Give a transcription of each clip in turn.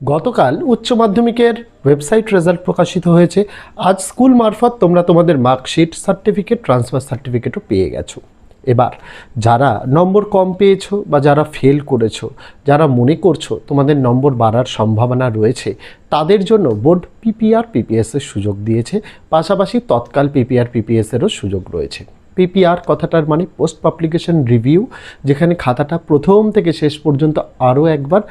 গতকাল উচ্চ মাধ্যমিকের ওয়েবসাইট রেজাল্ট প্রকাশিত হয়েছে। আজ স্কুল মারফত তোমরা তোমাদের মার্কশিট সার্টিফিকেট ট্রান্সফার সার্টিফিকেটও পেয়ে গেছো। এবার যারা নম্বর কম পেয়েছ বা যারা ফেল করেছ, যারা মনে করছ তোমাদের নম্বর বাড়ার সম্ভাবনা রয়েছে, তাদের জন্য বোর্ড পিপিআর পিপিএসের সুযোগ দিয়েছে। পাশাপাশি তৎকাল পিপিআর পিপিএসেরও সুযোগ রয়েছে। পিপিআর কথাটার মানে পোস্ট পাবলিকেশন রিভিউ যেখানে খাতাটা প্রথম থেকে শেষ পর্যন্ত আরও একবার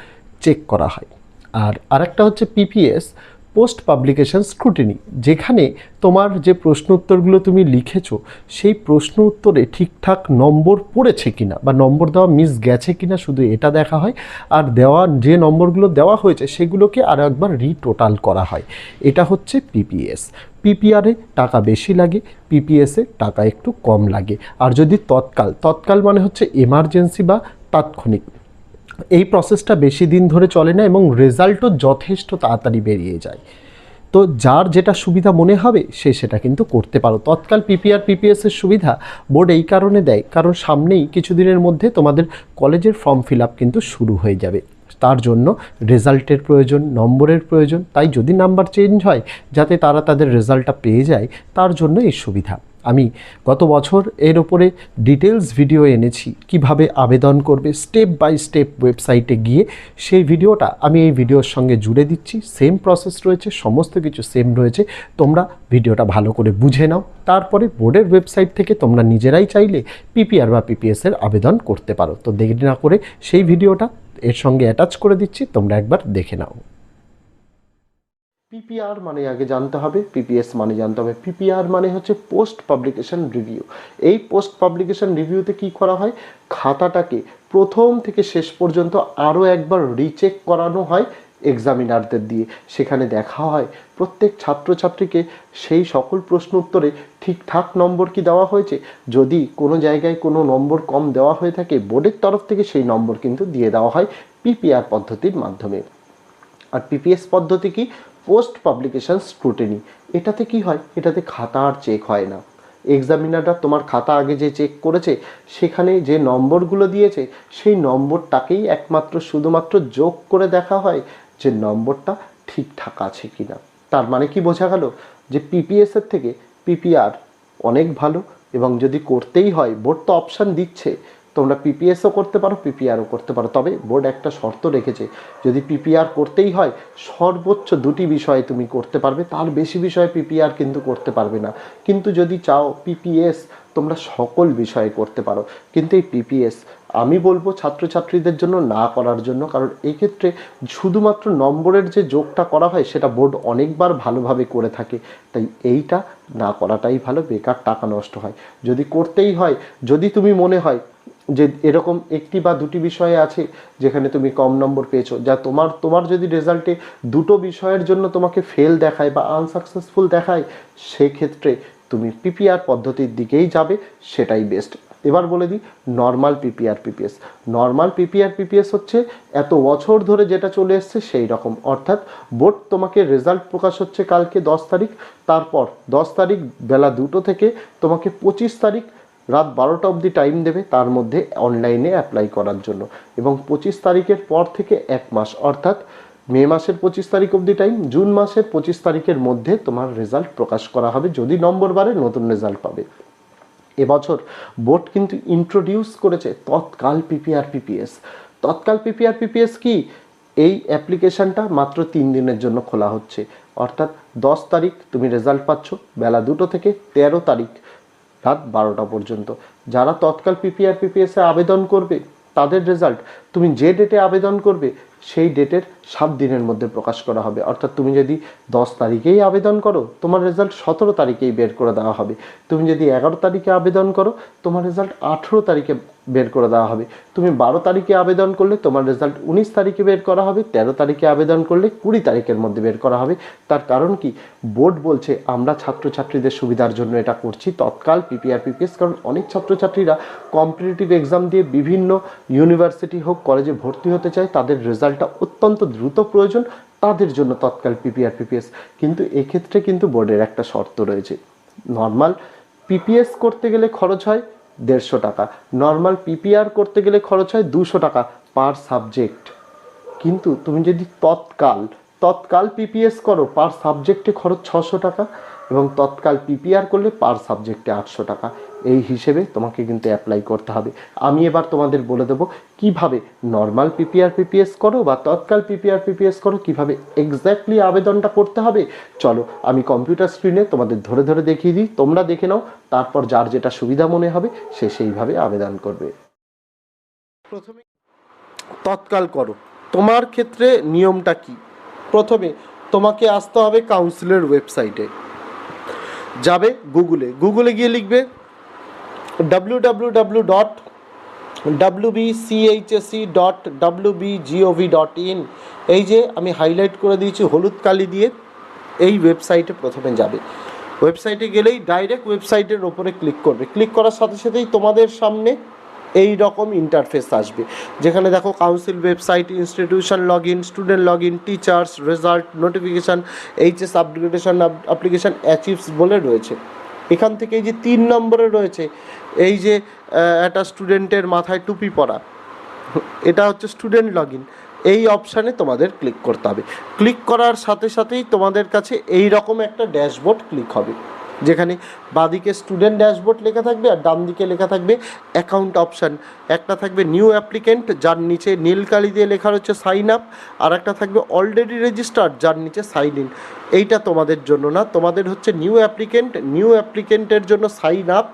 চেক করা হয়। আর আরেকটা হচ্ছে পিপিএস পোস্ট পাবলিকেশন স্ক্রুটিনি যেখানে তোমার যে প্রশ্ন উত্তরগুলো তুমি লিখেছো, সেই প্রশ্ন উত্তরে ঠিকঠাক নম্বর পড়েছে কিনা বা নম্বর দেওয়া মিস গেছে কিনা শুধু এটা দেখা হয়, আর দেওয়া, যে নম্বরগুলো দেওয়া হয়েছে সেগুলোকে আরও একবার রিটোটাল করা হয়। এটা হচ্ছে পিপিএস পিপিআরে টাকা বেশি লাগে পিপিএসে টাকা একটু কম লাগে। আর যদি তৎকাল তৎকাল মানে হচ্ছে এমার্জেন্সি বা তাৎক্ষণিক। এই প্রসেসটা বেশি দিন ধরে চলে না এবং রেজাল্টও যথেষ্ট তাড়াতাড়ি বেরিয়ে যায়। তো যার যেটা সুবিধা মনে হবে, সে সেটা কিন্তু করতে পারো। তৎকাল পিপিআর পিপিএসের সুবিধা বোর্ড এই কারণে দেয়, কারণ সামনেই কিছুদিনের মধ্যে তোমাদের কলেজের ফর্ম ফিল আপ কিন্তু শুরু হয়ে যাবে। তার জন্য রেজাল্টের প্রয়োজন, নম্বরের প্রয়োজন, তাই যদি নাম্বার চেঞ্জ হয়, যাতে তারা তাদের রেজাল্টটা পেয়ে যায়, তার জন্য এই সুবিধা। আমি গত বছর এর ওপরে ডিটেলস ভিডিও এনেছি, কীভাবে আবেদন করবে স্টেপ বাই স্টেপ ওয়েবসাইটে গিয়ে সেই ভিডিওটা আমি এই ভিডিওর সঙ্গে জুড়ে দিচ্ছি সেম প্রসেস রয়েছে, সমস্ত কিছু সেম রয়েছে, তোমরা ভিডিওটা ভালো করে বুঝে নাও, তারপরে বোর্ডের ওয়েবসাইট থেকে তোমরা নিজেরাই চাইলে পিপিআর বা পিপিএস এর আবেদন করতে পারো। তো দেরি না করে সেই ভিডিওটা এর সঙ্গে অ্যাটাচ করে দিচ্ছি, তোমরা একবার দেখে নাও। পিপিআর মানে আগে জানতে হবে পিপিএস মানে জানতে হবে। পিপিআর মানে হচ্ছে পোস্ট পাবলিকেশন রিভিউ এই পোস্ট পাবলিকেশন রিভিউতে কি করা হয়? খাতাটাকে প্রথম থেকে শেষ পর্যন্ত আরও একবার রিচেক করানো হয় এক্সামিনারদের দিয়ে। সেখানে দেখা হয় প্রত্যেক ছাত্রছাত্রীকে সেই সকল প্রশ্ন উত্তরে ঠিকঠাক নম্বর কি দেওয়া হয়েছে? যদি কোনো জায়গায় কোনো নম্বর কম দেওয়া হয়ে থাকে, বোর্ডের তরফ থেকে সেই নম্বর কিন্তু দিয়ে দেওয়া হয় পিপিআর পদ্ধতির মাধ্যমে। আর পিপিএস পদ্ধতি কি? পোস্ট পাবলিকেশন স্ক্রুটিনি এটাতে কি হয়? এটাতে খাতা আর চেক হয় না। এক্সামিনাররা তোমার খাতা আগে যে চেক করেছে, সেখানে যে নম্বরগুলো দিয়েছে, সেই নম্বরটাকেই একমাত্র শুধুমাত্র যোগ করে দেখা হয় যে নম্বরটা ঠিকঠাক আছে কি না তার মানে কি বোঝা গেল? যে পিপিএসের থেকে পিপিআর অনেক ভালো এবং যদি করতেই হয় বোর্ড তো অপশান দিচ্ছে তোমরা পিপিএসও করতে পারো পিপিআরও করতে পারো। তবে বোর্ড একটা শর্ত রেখেছে, যদি পিপিআর করতেই হয়, সর্বোচ্চ দুটি বিষয়ে তুমি করতে পারবে, তার বেশি বিষয়ে পিপিআর কিন্তু করতে পারবে না। কিন্তু যদি চাও পিপিএস তোমরা সকল বিষয়ে করতে পারো। কিন্তু এই পিপিএস আমি বলব ছাত্রছাত্রীদের জন্য না করার জন্য, কারণ এক্ষেত্রে শুধুমাত্র নম্বরের যে যোগটা করা হয়, সেটা বোর্ড অনেকবার ভালোভাবে করে থাকে। তাই এইটা না করাটাই ভালো, বেকার টাকা নষ্ট হয়। যদি করতেই হয়, যদি তুমি মনে হয় যে এরকম একটি বা দুটি বিষয়ে আছে যেখানে তুমি কম নম্বর পেয়েছ, যা তোমার তোমার যদি রেজাল্টে দুটো বিষয়ের জন্য তোমাকে ফেল দেখায় বা আনসাকসেসফুল দেখায়, সেক্ষেত্রে তুমি পিপিআর পদ্ধতির দিকেই যাবে, সেটাই বেস্ট এবার বলে দিই normal PPR PPS normal PPR PPS হচ্ছে এত বছর ধরে যেটা চলে এসছে সেই রকম। অর্থাৎ বোর্ড তোমাকে রেজাল্ট প্রকাশ হচ্ছে কালকে দশ তারিখ, তারপর দশ তারিখ বেলা দুটো থেকে তোমাকে পঁচিশ তারিখ রাত বারোটা অবধি টাইম দেবে তার মধ্যে অনলাইনে অ্যাপ্লাই করার জন্য। এবং পঁচিশ তারিখের পর থেকে এক মাস, অর্থাৎ মে মাসের পঁচিশ তারিখ অবধি টাইম জুন মাসের পঁচিশ তারিখের মধ্যে তোমার রেজাল্ট প্রকাশ করা হবে যদি নম্বর বারে নতুন রেজাল্ট পাবে। এবছর বোর্ড কিন্তু ইন্ট্রোডিউস করেছে tatkal PPR PPS tatkal PPR PPS কি? এই অ্যাপ্লিকেশনটা মাত্র তিন দিনের জন্য খোলা হচ্ছে। অর্থাৎ দশ তারিখ তুমি রেজাল্ট পাচ্ছ, বেলা দুটো থেকে তেরো তারিখ রাত বারোটা পর্যন্ত। যারা তৎকাল পিপিআর পিপিএস এ আবেদন করবে, তাদের রেজাল্ট তুমি যে ডেটে আবেদন করবে সেই ডেটের সাত দিনের মধ্যে প্রকাশ করা হবে। অর্থাৎ তুমি যদি দশ তারিখেই আবেদন করো, তোমার রেজাল্ট সতেরো তারিখেই বের করে দেওয়া হবে। তুমি যদি এগারো তারিখে আবেদন করো, তোমার রেজাল্ট আঠেরো তারিখে বের করে দেওয়া হবে। তুমি বারো তারিখে আবেদন করলে, তোমার রেজাল্ট উনিশ তারিখে বের করা হবে। তেরো তারিখে আবেদন করলে, কুড়ি তারিখের মধ্যে বের করা হবে। তার কারণ কি? বোর্ড বলছে, আমরা ছাত্রছাত্রীদের সুবিধার জন্য এটা করছি। তৎকাল পিপিআর পিপিএস কারণ অনেক ছাত্রছাত্রীরা কম্পিটিটিভ এক্সাম দিয়ে বিভিন্ন ইউনিভার্সিটি হোক কলেজে ভর্তি হতে চায়, তাদের রেজাল্টটা অত্যন্ত দ্রুত প্রয়োজন, তাদের জন্য তৎকাল পিপিআর পিপিএস কিন্তু এক্ষেত্রে কিন্তু বোর্ডের একটা শর্ত রয়েছে। নর্মাল পিপিএস করতে গেলে খরচ হয় দেড়শো টাকা নর্মাল পিপিআর করতে গেলে খরচ হয় দুশো টাকা পার সাবজেক্ট কিন্তু তুমি যদি তৎকাল তৎকাল পিপিএস করো পার সাবজেক্টে খরচ ছশো টাকা এবং তৎকাল পিপিআর করলে পার সাবজেক্টে আটশো টাকা। এই হিসেবে তোমাকে কিন্তু অ্যাপ্লাই করতে হবে। আমি এবার তোমাদের বলে দেবো কীভাবে নর্মাল পিপিআর পিপিএস করো বা তৎকাল পিপিআর পিপিএস করো, কীভাবে এক্স্যাক্টলি আবেদনটা করতে হবে। চলো, আমি কম্পিউটার স্ক্রিনে তোমাদের ধরে ধরে দেখিয়ে দিই। তোমরা দেখে নাও, তারপর যার যেটা সুবিধা মনে হবে, সে সেইভাবে আবেদন করবে। প্রথমে তৎকাল করো। তোমার ক্ষেত্রে নিয়মটা কি? প্রথমে তোমাকে আসতে হবে কাউন্সিলের ওয়েবসাইটে যাবে গুগলে গুগলে গিয়ে লিখবে বিজিওভি ডট ইন এই যে আমি হাইলাইট করে দিয়েছি, হলুদ কালি দিয়ে এই ওয়েবসাইটে প্রথমে যাবে। ওয়েবসাইটে গেলেই ডাইরেক্ট ওয়েবসাইটের ওপরে ক্লিক করবে। ক্লিক করার সাথে সাথেই তোমাদের সামনে এই রকম ইন্টারফেস আসবে। যেখানে দেখো council website institution log in student log in teachers result notification HS upgradation achieves বলে রয়েছে। এখান থেকে এই যে তিন নম্বরে রয়েছে, এই যে একটা স্টুডেন্টের মাথায় টুপি পরা, এটা হচ্ছে স্টুডেন্ট লগ ইন এই অপশানে তোমাদের ক্লিক করতে হবে। ক্লিক করার সাথে সাথেই তোমাদের কাছে এই রকম একটা ড্যাশবোর্ড ক্লিক হবে। যেখানে বাঁদিকে স্টুডেন্ট ড্যাশবোর্ড লেখা থাকবে আর ডান দিকে লেখা থাকবে অ্যাকাউন্ট অপশান একটা থাকবে নিউ অ্যাপ্লিকেন্ট যার নিচে নীল কালি দিয়ে লেখা রয়েছে সাইন আপ আর একটা থাকবে অলরেডি রেজিস্টার্ড যার নিচে সাইন ইন এইটা তোমাদের জন্য না, তোমাদের হচ্ছে নিউ অ্যাপ্লিকেন্ট নিউ অ্যাপ্লিকেন্টের জন্য সাইন আপ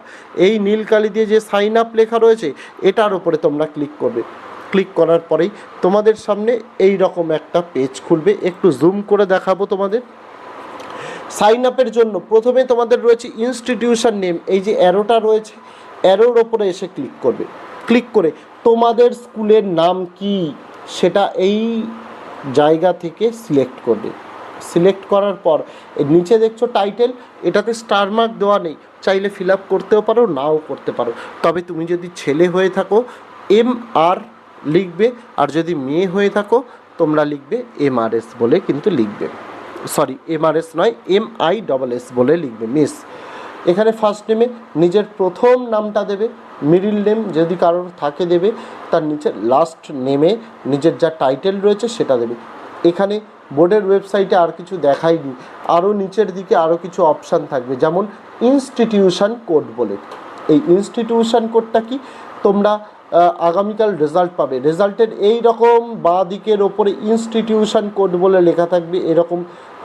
এই নীল কালি দিয়ে যে সাইন আপ লেখা রয়েছে, এটার ওপরে তোমরা ক্লিক করবে। ক্লিক করার পরেই তোমাদের সামনে এই রকম একটা পেজ খুলবে। একটু জুম করে দেখাবো তোমাদের। সাইন আপের জন্য প্রথমে তোমাদের রয়েছে ইনস্টিটিউশন নেম এই যে অ্যারোটা রয়েছে অ্যারোর ওপরে এসে ক্লিক করবে। ক্লিক করে তোমাদের স্কুলের নাম কি, সেটা এই জায়গা থেকে সিলেক্ট করবে। সিলেক্ট করার পর নিচে দেখছ টাইটেল এটাতে স্টার মার্ক দেওয়া নেই। চাইলে ফিল আপ করতেও পারো, নাও করতে পারো। তবে তুমি যদি ছেলে হয়ে থাকো এম আর লিখবে, আর যদি মেয়ে হয়ে থাকো, তোমরা লিখবে এম আর এস বলে কিন্তু লিখবে। সরি এমআরএস নয় এম আই ডবল এস বলে লিখবে মিস এখানে ফার্স্ট নেমে নিজের প্রথম নামটা দেবে মিডিল নেম যদি কারোর থাকে দেবে, তার নিচে লাস্ট নেমে নিজের যা টাইটেল রয়েছে সেটা দেবে। এখানে বোর্ডের ওয়েবসাইটে আর কিছু দেখায়নি আরও নিচের দিকে আরও কিছু অপশান থাকবে, যেমন ইনস্টিটিউশন কোড বলে। এই ইনস্টিটিউশন কোডটা কি? তোমরা আগামীকাল রেজাল্ট পাবে। রেজাল্টের এই রকম বাঁ দিকের ওপরে ইনস্টিটিউশন কোড বলে লেখা থাকবে, এরকম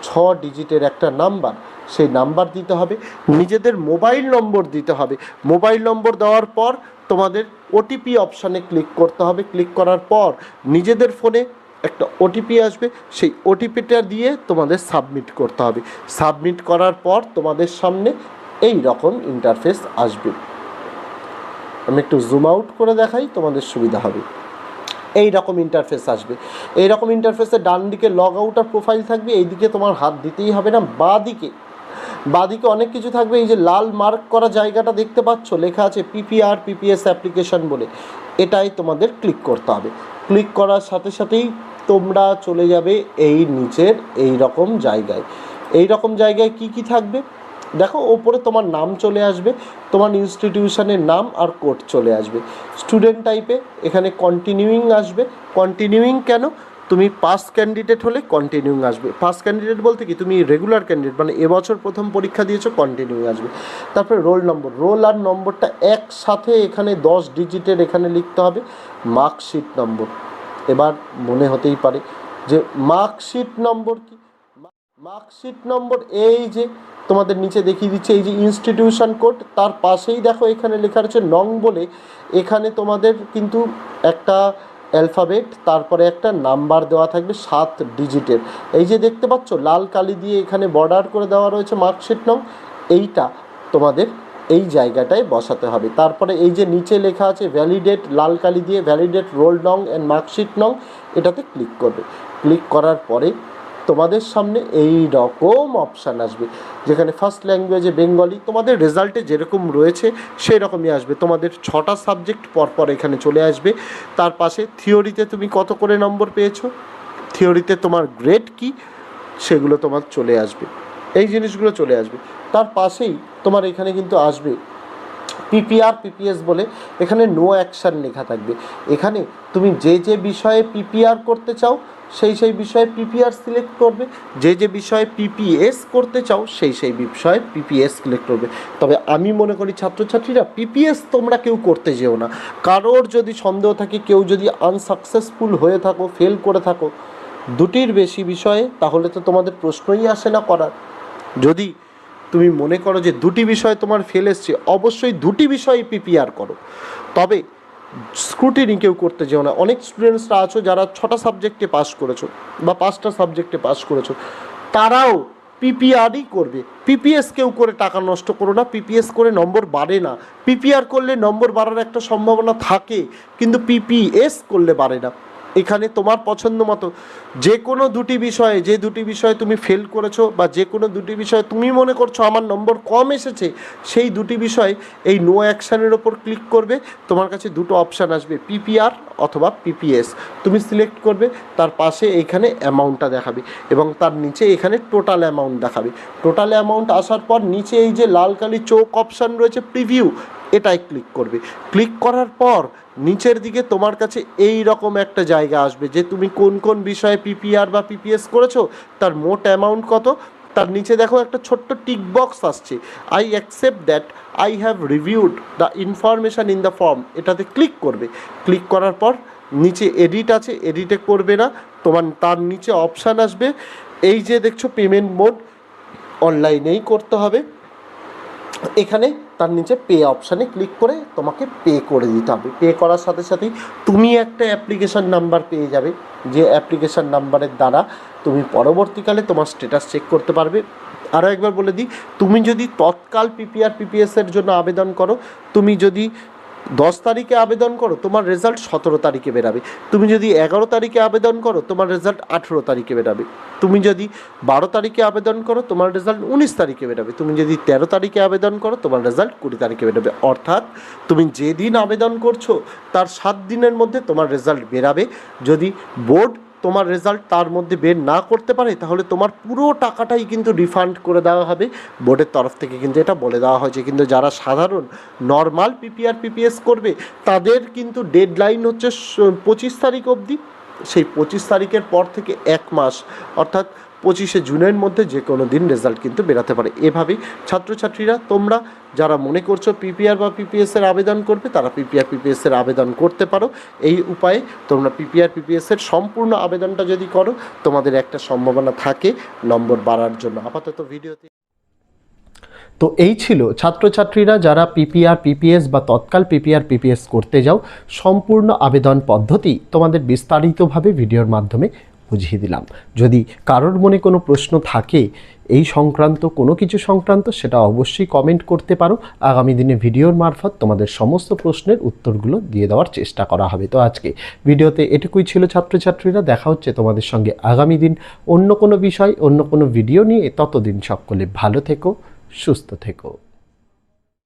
ছ ডিজিটের একটা নাম্বার, সেই নাম্বার দিতে হবে, নিজেদের মোবাইল নম্বর দিতে হবে। মোবাইল নম্বর দেওয়ার পর তোমাদের ওটিপি অপশানে ক্লিক করতে হবে। ক্লিক করার পর নিজেদের ফোনে একটা ওটিপি আসবে, সেই ওটিপিটা দিয়ে তোমাদের সাবমিট করতে হবে। সাবমিট করার পর তোমাদের সামনে এই রকম ইন্টারফেস আসবে। আমি একটু জুম আউট করে দেখাই, তোমাদের সুবিধা হবে। এই রকম ইন্টারফেস আসবে। এই রকম ইন্টারফেসে ডান দিকে লগ আউট আর প্রোফাইল থাকবে এই দিকে তোমার হাত দিতেই হবে না বা দিকে বাদিকে অনেক কিছু থাকবে, এই যে লাল মার্ক করা জায়গাটা দেখতে পাচ্ছ, লেখা আছে পিপিআর পিপিএস অ্যাপ্লিকেশন বলে। এটাই তোমাদের ক্লিক করতে হবে। ক্লিক করার সাথে সাথেই তোমরা চলে যাবে এই নিচের এই রকম জায়গায়। এই রকম জায়গায় কি কি থাকবে? দেখো, ওপরে তোমার নাম চলে আসবে, তোমার ইনস্টিটিউশনের নাম আর কোড চলে আসবে। স্টুডেন্ট টাইপে এখানে কন্টিনিউইং আসবে। কন্টিনিউইং কেন? তুমি পাস ক্যান্ডিডেট হলে কন্টিনিউইং আসবে। পাস ক্যান্ডিডেট বলতে কি? তুমি রেগুলার ক্যান্ডিডেট মানে এবছর প্রথম পরীক্ষা দিয়েছ কন্টিনিউইং আসবে। তারপরে রোল নম্বর রোল আর নম্বরটা একসাথে এখানে দশ ডিজিটের এখানে লিখতে হবে। মার্কশিট নম্বর এবার মনে হতেই পারে যে মার্কশিট নম্বর কি? মার্কশিট নম্বর এই যে তোমাদের নিচে দেখিয়ে দিচ্ছে, এই যে ইনস্টিটিউশন কোড তার পাশেই দেখো এখানে লেখা রয়েছে নং বলে। এখানে তোমাদের কিন্তু একটা অ্যালফাবেট তারপরে একটা নাম্বার দেওয়া থাকবে সাত ডিজিটের এই যে দেখতে পাচ্ছ, লাল কালি দিয়ে এখানে বর্ডার করে দেওয়া রয়েছে মার্কশিট নং। এইটা তোমাদের এই জায়গাটায় বসাতে হবে। তারপরে এই যে নিচে লেখা আছে ভ্যালিডেট লাল কালি দিয়ে ভ্যালিডেট রোল নং অ্যান্ড মার্কশিট নং, এটাতে ক্লিক করবে। ক্লিক করার পরে তোমাদের সামনে এই রকম অপশান আসবে। যেখানে ফার্স্ট ল্যাঙ্গুয়েজে বেঙ্গলি তোমাদের রেজাল্টে যেরকম রয়েছে সেই রকমই আসবে। তোমাদের ছটা সাবজেক্ট পরপর এখানে চলে আসবে। তার পাশে থিওরিতে তুমি কত করে নম্বর পেয়েছ? থিওরিতে তোমার গ্রেড কি? সেগুলো তোমার চলে আসবে। এই জিনিসগুলো চলে আসবে। তার পাশেই তোমার এখানে কিন্তু আসবে পিপিআর পিপিএস বলে। এখানে নো অ্যাকশান লেখা থাকবে। এখানে তুমি যে যে বিষয়ে পিপিআর করতে চাও সেই সেই বিষয়ে পিপিআর সিলেক্ট করবে। যে যে বিষয়ে পিপিএস করতে চাও, সেই সেই বিষয়ে পিপিএস সিলেক্ট করবে। তবে আমি মনে করি ছাত্রছাত্রীরা পিপিএস তোমরা কেউ করতে যেও না। কারোর যদি সন্দেহ থাকে, কেউ যদি আনসাকসেসফুল হয়ে থাকো ফেল করে থাকো, দুটির বেশি বিষয়ে, তাহলে তো তোমাদের প্রশ্নই আসে না করার। যদি তুমি মনে করো যে দুটি বিষয়ে তোমার ফেল এসছে, অবশ্যই দুটি বিষয়ে পিপিআর করো। তবে স্ক্রুটিনি কেউ করতে যেও না। অনেক স্টুডেন্টসরা আছো যারা ছটা সাবজেক্টে পাস করেছ বা পাঁচটা সাবজেক্টে পাস করেছ। তারাও পিপিআরই করবে। পিপিএস কেউ করে টাকা নষ্ট করো না। পিপিএস করে নম্বর বাড়ে না। পিপিআর করলে নম্বর বাড়ার একটা সম্ভাবনা থাকে, কিন্তু পিপিএস করলে বাড়ে না। এখানে তোমার পছন্দ মতো যে কোনো দুটি বিষয়ে, যে দুটি বিষয়ে তুমি ফেল করেছ বা যে কোনো দুটি বিষয়ে তুমি মনে করছ আমার নম্বর কম এসেছে, সেই দুটি বিষয়ে এই নো অ্যাকশানের ওপর ক্লিক করবে। তোমার কাছে দুটো অপশান আসবে পিপিআর অথবা পিপিএস তুমি সিলেক্ট করবে, তার পাশে এইখানে অ্যামাউন্টটা দেখাবে এবং তার নিচে এখানে টোটাল অ্যামাউন্ট দেখাবে। টোটাল অ্যামাউন্ট আসার পর নিচে এই যে লাল কালি চোখ অপশান রয়েছে প্রিভিউ এটাই ক্লিক করবে। ক্লিক করার পর নিচের দিকে তোমার কাছে এই রকম একটা জায়গা আসবে যে তুমি কোন কোন বিষয়ে পিপিআর বা পিপিএস করেছ, তার মোট অ্যামাউন্ট কত? তার নিচে দেখো একটা ছোট্ট টিক বক্স আসছে। I accept that I have reviewed the information in the form এটাতে ক্লিক করবে। ক্লিক করার পর নিচে এডিট আছে এডিটে করবে না। তোমার, তার নিচে অপশান আসবে। এই যে দেখছ পেমেন্ট মোড অনলাইনেই করতে হবে। এখানে তার নিচে পে অপশানে ক্লিক করে তোমাকে পে করে দিতে হবে। পে করার সাথে সাথেই তুমি একটা অ্যাপ্লিকেশান নাম্বার পেয়ে যাবে। যে অ্যাপ্লিকেশান নাম্বারের দ্বারা তুমি পরবর্তীকালে তোমার স্ট্যাটাস চেক করতে পারবে। আরও একবার বলে দিই, তুমি যদি তৎকাল পিপিআর পিপিএসের জন্য আবেদন করো, তুমি যদি দশ তারিখে আবেদন করো, তোমার রেজাল্ট সতেরো তারিখে বেরাবে। তুমি যদি এগারো তারিখে আবেদন করো, তোমার রেজাল্ট আঠেরো তারিখে বেরাবে। তুমি যদি বারো তারিখে আবেদন করো, তোমার রেজাল্ট উনিশ তারিখে বেরাবে। তুমি যদি তেরো তারিখে আবেদন করো, তোমার রেজাল্ট কুড়ি তারিখে বেরোবে। অর্থাৎ তুমি যেদিন আবেদন করছ, তার সাত দিনের মধ্যে তোমার রেজাল্ট বেরাবে। যদি বোর্ড তোমার রেজাল্ট তার মধ্যে বের না করতে পারে, তাহলে তোমার পুরো টাকাটাই কিন্তু রিফান্ড করে দেওয়া হবে। বোর্ডের তরফ থেকে কিন্তু এটা বলে দেওয়া হয়েছে। কিন্তু যারা সাধারণ নর্মাল পিপিআর পিপিএস করবে, তাদের কিন্তু ডেডলাইন হচ্ছে পঁচিশ তারিখ অবধি। সেই পঁচিশ তারিখের পর থেকে এক মাস। অর্থাৎ পঁচিশে জুনের মধ্যে যে কোনো দিন রেজাল্ট কিন্তু বেরাতে পারে। এভাবেই ছাত্রছাত্রীরা, তোমরা যারা মনে করছ পিপিআর বা পিপিএসের আবেদন করবে, তারা পিপিআর পিপিএসের আবেদন করতে পারো। এই উপায়ে তোমরা পিপিআর পিপিএসের সম্পূর্ণ আবেদনটা যদি করো, তোমাদের একটা সম্ভাবনা থাকে নম্বর বাড়ার জন্য। আপাতত ভিডিওতে তো এই ছিল ছাত্রছাত্রীরা যারা পিপিআর, পিপিএস বা তৎকাল পিপিআর, পিপিএস করতে যাও, সম্পূর্ণ আবেদন পদ্ধতি তোমাদের বিস্তারিতভাবে ভিডিওর মাধ্যমে বুঝিয়ে দিলাম। যদি কারোর মনে কোনো প্রশ্ন থাকে, এই সংক্রান্ত কোনো কিছু সংক্রান্ত, সেটা অবশ্যই কমেন্ট করতে পারো। আগামী দিনে ভিডিওর মারফত তোমাদের সমস্ত প্রশ্নের উত্তরগুলো দিয়ে দেওয়ার চেষ্টা করা হবে। তো আজকে ভিডিওতে এটুকুই ছিল ছাত্রছাত্রীরা। দেখা হচ্ছে তোমাদের সঙ্গে আগামী দিন অন্য কোনো বিষয়, অন্য কোনো ভিডিও নিয়ে। ততদিন সকলে ভালো থেকো, সুস্থ থেকো।